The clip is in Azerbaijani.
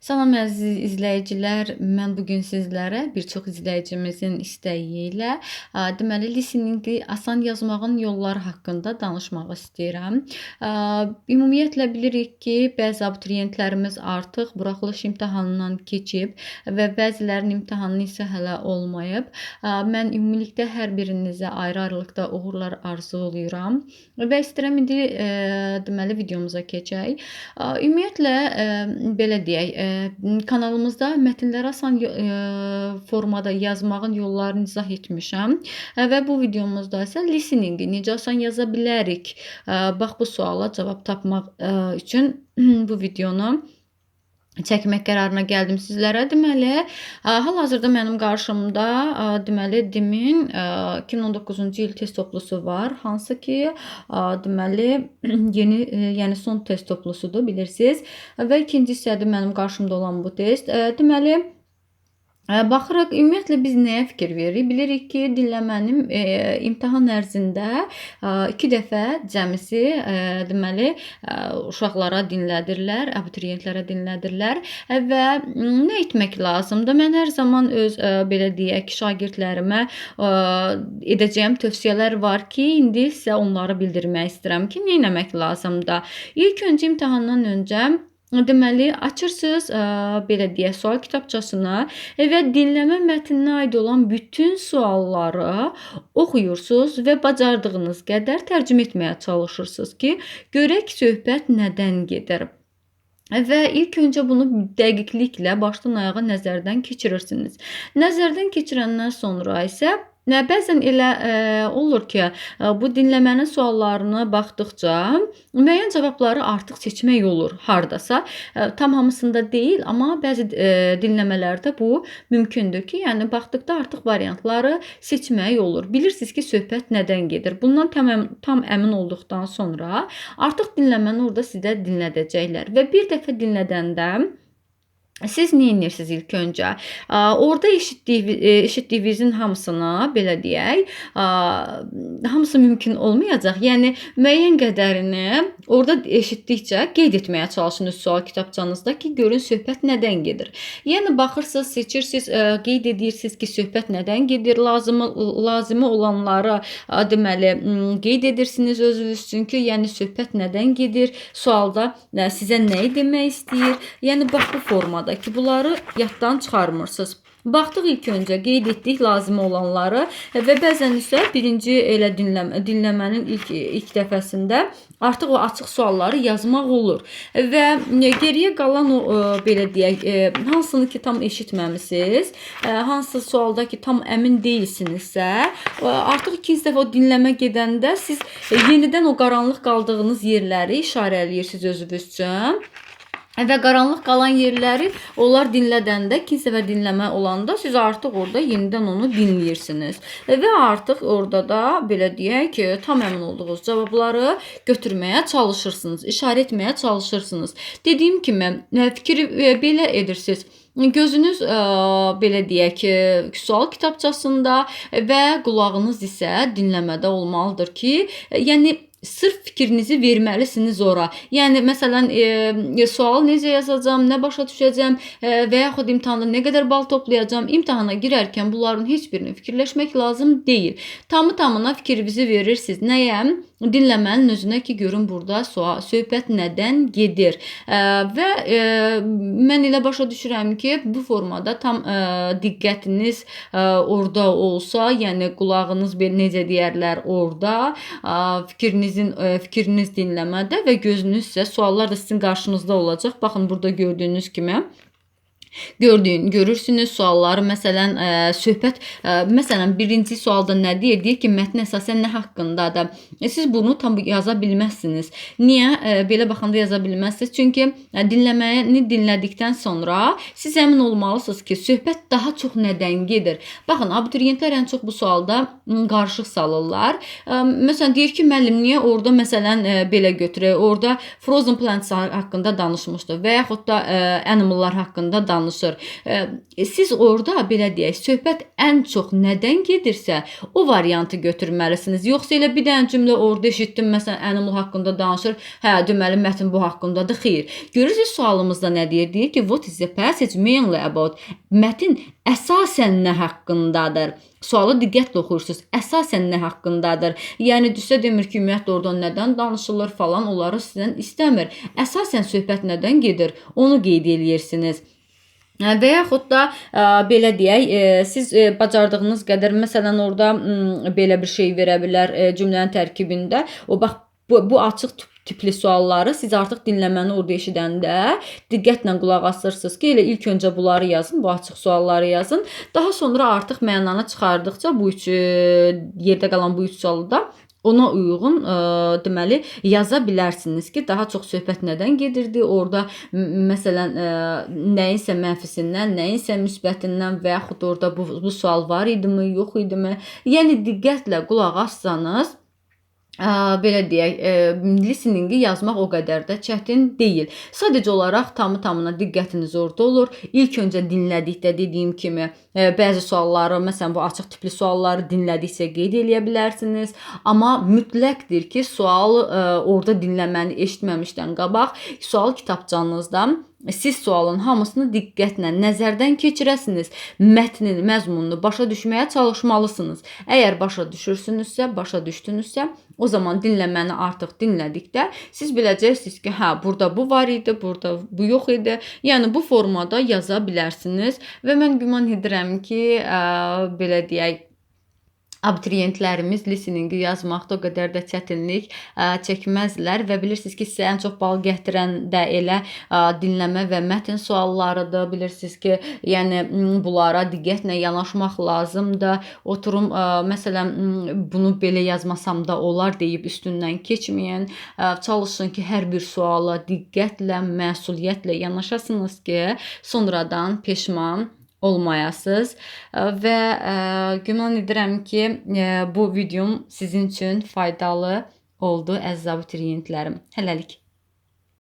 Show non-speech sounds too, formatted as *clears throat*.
Salam əziz izləyicilər. Mən bu gün sizlərə bir çox izləyicimizin istəyi ilə deməli listeninqi asan yazmağın yolları haqqında danışmaq istəyirəm. Ümumiyyətlə bilirik ki, bəzi abituriyentlərimiz artıq buraxılış imtahanından keçib və bəzilərinin imtahanı isə hələ olmayıb. Mən ümumilikdə hər birinizə ayrı-ayrılıqda uğurlar arzulayıram və istəyirəm indi ə, deməli videomuza keçək. Ümumiyyətlə ə, belə deyək, kanalımızda mətnləri asan ə, formada yazmağın yollarını izah etmişəm Ə, və bu videomuzda isə listeninqi necə asan yaza bilərik? Bax bu suala cavab tapmaq üçün *clears throat* bu videonu çəkmək qərarına gəldim sizlərə. Deməli, hal-hazırda mənim qarşımda deməli DİM-in ə, 2019-cu il test toplusu var, hansı ki, deməli *clears throat* yeni, yəni son test toplusudur, bilirsiniz. Və ikinci hissədə mənim qarşımda olan bu test. Deməli, Ə, Baxırıq, ümumiyyətlə biz nəyə fikir veririk? Bilirik ki, dinləmənin e, imtahan ərzində 2 dəfə cəmisi e, deməli e, uşaqlara dinlədirlər, abituriyentlərə dinlədirlər ə, və nə etmək lazımdır? Mən hər zaman öz e, belə deyək, şagirdlərimə e, edəcəyim tövsiyələr var ki, indi sizə onları bildirmək istəyirəm ki, nə etmək lazımdır? İlk öncə imtahandan öncə Deməli, açırsınız, belə deyək, sual kitabçasını və dinləmə mətninə aid olan bütün sualları oxuyursunuz və bacardığınız qədər tərcümə etməyə çalışırsınız ki, görək söhbət nədən gedir. Və ilk öncə bunu dəqiqliklə başdan ayağa nəzərdən keçirirsiniz. Nəzərdən keçirəndən sonra isə Nə bəzən elə ə, olur ki, ə, bu dinləmənin suallarına baxdıqca müəyyən cavabları artıq seçmək olur hardasa. Ə, tam hamısında deyil, amma bəzi ə, dinləmələrdə bu mümkündür ki, yəni baxdıqda artıq variantları seçmək olur. Bilirsiniz ki, söhbət nədən gedir. Bundan tam tam əmin olduqdan sonra artıq dinləməni orada sizə dinlədəcəklər və bir dəfə dinlədəndə siz nə edirsiniz ilk öncə? A, Orada eşitdiyi e, eşitdiyinizin hamısını belə deyək, hamısı mümkün olmayacaq. Yəni müəyyən qədərini orada eşitdikcə qeyd etməyə çalışın öz sual kitabçanızda ki, görün söhbət nədən gedir. Yəni baxırsınız, seçirsiniz, ə, qeyd edirsiniz ki, söhbət nədən gedir, lazımı lazımı olanları deməli qeyd edirsiniz özünüz üçün ki, yəni söhbət nədən gedir, sualda ə, sizə nəyi demək istəyir. Yəni bax bu formada ki, bunları yaddan çıxarmırsınız. Baxdıq ilk öncə qeyd etdik lazım olanları və bəzən isə birinci elə dinləmə dinləmənin ilk ilk dəfəsində artıq o açıq sualları yazmaq olur və geriyə qalan o ə, belə deyək, ə, hansını ki tam eşitməmisiniz, ə, hansı sualda ki tam əmin deyilsinizsə, artıq ikinci dəfə o dinləmə gedəndə siz yenidən o qaranlıq qaldığınız yerləri işarələyirsiniz özünüz üçün. Və qaranlıq qalan yerləri onlar dinlədəndə, ikinci səfər dinləmə olanda siz artıq orada yenidən onu dinləyirsiniz. Və artıq orada da belə deyək ki, tam əmin olduğunuz cavabları götürməyə çalışırsınız, işarə etməyə çalışırsınız. Dediyim kimi, ə, fikir ə, belə edirsiniz. Gözünüz ə, belə deyək ki, sual kitabçasında və qulağınız isə dinləmədə olmalıdır ki, yəni sırf fikrinizi verməlisiniz ora. Yəni məsələn, e, sual necə yazacağam, nə başa düşəcəm e, və yaxud imtahanda nə qədər bal toplayacağam, imtahana girərkən bunların heç birini fikirləşmək lazım deyil. Tamı tamına fikrinizi verirsiniz. Nəyə? dinləmənin özünə ki, görün burada sual, söhbət nədən gedir. Ə, və ə, mən elə başa düşürəm ki, bu formada tam ə, diqqətiniz ə, orada olsa, yəni qulağınız necə deyərlər, orada ə, fikrinizin ə, fikriniz dinləmədə və gözünüz isə suallar da sizin qarşınızda olacaq. Baxın burada gördüyünüz kimi Gördüyün, görürsünüz sualları. Məsələn, ə, söhbət ə, məsələn birinci sualda nə deyir? Deyir ki, mətn əsasən nə haqqındadır? E, siz bunu tam yaza bilməzsiniz. Niyə ə, belə baxanda yaza bilməzsiniz? Çünki ə, dinlədikdən sonra siz əmin olmalısınız ki, söhbət daha çox nədən gedir. Baxın, abituriyentlər ən çox bu sualda qarışıq salırlar. Ə, məsələn deyir ki, müəllim niyə orada məsələn ə, belə götürək? Orada frozen plants haqqında danışmışdı və yaxud da ə, animallar haqqında danışmışdı danışır. E, siz orada belə deyək, söhbət ən çox nədən gedirsə, o variantı götürməlisiniz. Yoxsa elə bir dənə cümlə orada eşitdim, məsələn, animal haqqında danışır. Hə, deməli mətn bu haqqındadır. Xeyr. Görürsüz sualımızda nə deyir? Deyir ki, what is the passage mainly about? Mətn əsasən nə haqqındadır? Sualı diqqətlə oxuyursunuz. Əsasən nə haqqındadır? Yəni düzsə demir ki, ümumiyyətlə oradan nədən danışılır falan, onları sizdən istəmir. Əsasən söhbət nədən gedir? Onu qeyd eləyirsiniz. Və yaxud da ə, belə deyək, ə, siz ə, bacardığınız qədər məsələn orada m, belə bir şey verə bilər ə, cümlənin tərkibində. O bax bu, bu açıq tip- tipli sualları siz artıq dinləməni orada eşidəndə diqqətlə qulaq asırsınız ki, elə ilk öncə bunları yazın, bu açıq sualları yazın. Daha sonra artıq mənanı çıxardıqca bu üç ə, yerdə qalan bu üç sualı da ona uyğun ə, deməli yaza bilərsiniz ki, daha çox söhbət nədən gedirdi? Orada m- məsələn ə, nəyinsə mənfisindən, nəyinsə müsbətindən və yaxud orada bu, bu sual var idimi, yox idimi? Yəni diqqətlə qulaq assanız belə deyək, ə, listeningi yazmaq o qədər də çətin deyil. Sadəcə olaraq tamı tamına diqqətiniz orada olur. İlk öncə dinlədikdə dediyim kimi, ə, bəzi sualları, məsələn, bu açıq tipli sualları dinlədikcə qeyd eləyə bilərsiniz, amma mütləqdir ki, sualı ə, orada dinləməni eşitməmişdən qabaq sual kitabçanızda siz sualın hamısını diqqətlə nəzərdən keçirəsiniz. Mətnin məzmununu başa düşməyə çalışmalısınız. Əgər başa düşürsünüzsə, başa düşdünüzsə, o zaman dinləməni artıq dinlədikdə siz biləcəksiniz ki, hə, burada bu var idi, burada bu yox idi. Yəni bu formada yaza bilərsiniz və mən güman edirəm ki, ə, belə deyək, abituriyentlərimiz listeningi yazmaqda o qədər də çətinlik ə, çəkməzlər və bilirsiniz ki, sizə ən çox bal gətirən də elə ə, dinləmə və mətn suallarıdır. Bilirsiniz ki, yəni bunlara diqqətlə yanaşmaq lazımdır. Oturum ə, məsələn bunu belə yazmasam da olar deyib üstündən keçməyin. Ə, Çalışın ki, hər bir suala diqqətlə, məsuliyyətlə yanaşasınız ki, sonradan peşman olmayasınız və ə, güman edirəm ki, ə, bu videom sizin üçün faydalı oldu əziz abituriyentlərim. Hələlik